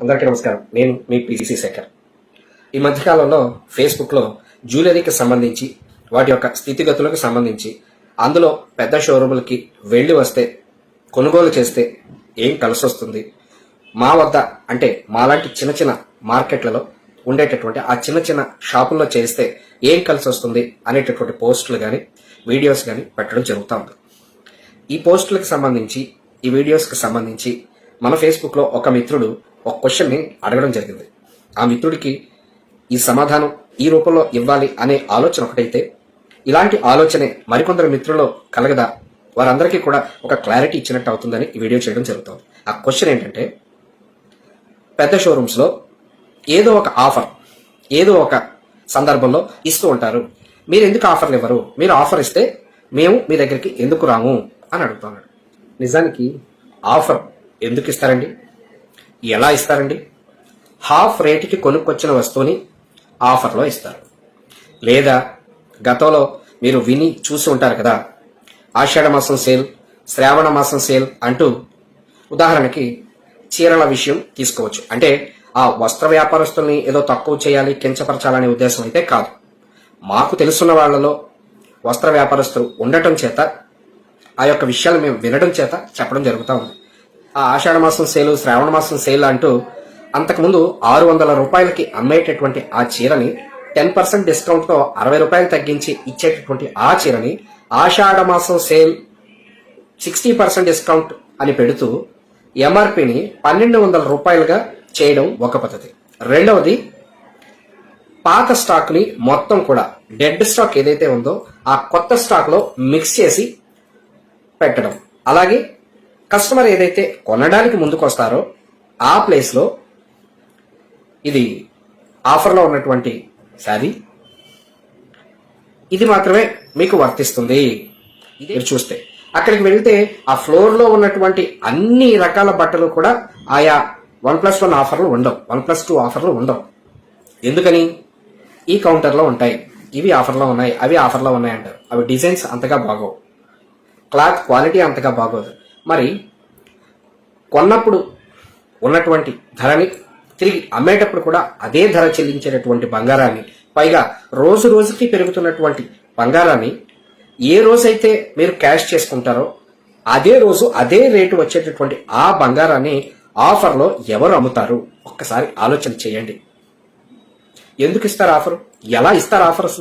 అందరికీ నమస్కారం. నేను మీ పిసిసి శేఖర్. ఈ మధ్యకాలంలో ఫేస్బుక్లో జ్యువెలరీకి సంబంధించి వాటి యొక్క స్థితిగతులకు సంబంధించి అందులో పెద్ద షోరూములకి వెళ్ళి వస్తే కొనుగోలు చేస్తే ఏం కలిసి వస్తుంది మా వద్ద అంటే మాలాంటి చిన్న చిన్న మార్కెట్లలో ఉండేటటువంటి ఆ చిన్న చిన్న షాపుల్లో చేస్తే ఏం కలిసి వస్తుంది అనేటటువంటి పోస్టులు కానీ వీడియోస్ కానీ పెట్టడం జరుగుతూ ఉంది. ఈ పోస్టులకు సంబంధించి ఈ వీడియోస్కి సంబంధించి మన ఫేస్బుక్లో ఒక మిత్రుడు ఒక క్వశ్చన్ని అడగడం జరిగింది. ఆ మిత్రుడికి ఈ సమాధానం ఈ రూపంలో ఇవ్వాలి అనే ఆలోచన ఒకటైతే ఇలాంటి ఆలోచనే మరికొందరు మిత్రుల్లో కలగదా? వారందరికీ కూడా ఒక క్లారిటీ ఇచ్చినట్టు అవుతుందని ఈ వీడియో చేయడం జరుగుతుంది. ఆ క్వశ్చన్ ఏంటంటే పెద్ద షోరూమ్స్లో ఏదో ఒక ఆఫర్ ఏదో ఒక సందర్భంలో ఇస్తూ ఉంటారు. మీరు ఎందుకు ఆఫర్లు ఇవ్వరు? మీరు ఆఫర్ ఇస్తే మేము మీ దగ్గరికి ఎందుకు రాము? అని అడుగుతున్నాడు నిజానికి ఆఫర్ ఎందుకు ఇస్తారండి? ఎలా ఇస్తారండి? హాఫ్ రేటుకి కొనుక్కొచ్చిన వస్తువుని ఆఫర్లో ఇస్తారు. లేదా గతంలో మీరు విని చూసి ఉంటారు కదా ఆషాఢ మాసం సేల్ శ్రావణ మాసం సేల్ అంటూ ఉదాహరణకి చీరల విషయం తీసుకోవచ్చు. అంటే ఆ వస్త్ర వ్యాపారస్తుల్ని ఏదో తక్కువ చేయాలి కించపరచాలనే ఉద్దేశం అయితే కాదు. మాకు తెలుసున్న వాళ్ళలో వస్త్ర వ్యాపారస్తులు ఉండటం చేత ఆ యొక్క విషయాలు మేము వినడం చేత చెప్పడం జరుగుతూ ఉంది. ఆ ఆషాఢ మాసం సేలు శ్రావణ మాసం సేల్ అంటూ అంతకుముందు ఆరు వందల రూపాయలకి అమ్మేటటువంటి ఆ చీరని టెన్ పర్సెంట్ డిస్కౌంట్తో అరవై రూపాయలు తగ్గించి ఇచ్చేటటువంటి ఆ చీరని ఆషాఢ మాసం సేల్ సిక్స్టీ పర్సెంట్ డిస్కౌంట్ అని పెడుతూ ఎంఆర్పిని పన్నెండు వందల రూపాయలుగా చేయడం ఒక పద్ధతి. రెండవది పాత స్టాక్ని మొత్తం కూడా డెడ్ స్టాక్ ఏదైతే ఉందో ఆ కొత్త స్టాక్లో మిక్స్ చేసి పెట్టడం. అలాగే కస్టమర్ ఏదైతే కొనడానికి ముందుకు వస్తారో ఆ ప్లేస్లో ఇది ఆఫర్లో ఉన్నటువంటి శారీ. ఇది మాత్రమే మీకు వర్తిస్తుంది. ఇది. మీరు చూస్తే. అక్కడికి వెళ్తే ఆ ఫ్లోర్లో ఉన్నటువంటి అన్ని రకాల బట్టలు కూడా ఆయా వన్ ప్లస్ వన్ ఆఫర్లు ఉండవు. వన్ ప్లస్ టూ ఆఫర్లు ఉండవు. ఎందుకని? ఈ కౌంటర్లో ఉంటాయి. ఇవి ఆఫర్లో ఉన్నాయి. అవి ఆఫర్లో ఉన్నాయి అంటారు అవి డిజైన్స్ అంతగా బాగోవు. క్లాత్ క్వాలిటీ అంతగా బాగోదు. మరి కొన్నప్పుడు ఉన్నటువంటి ధరని తిరిగి అమ్మేటప్పుడు కూడా అదే ధర చెల్లించేటటువంటి బంగారాన్ని పైగా రోజు రోజుకి పెరుగుతున్నటువంటి బంగారాన్ని ఏ రోజైతే మీరు క్యాష్ చేసుకుంటారో అదే రోజు అదే రేటు వచ్చేటటువంటి ఆ బంగారాన్ని ఆఫర్లో ఎవరు అమ్ముతారు? ఒక్కసారి ఆలోచన చేయండి. ఎందుకు ఇస్తారు ఆఫర్? ఎలా ఇస్తారు ఆఫర్స్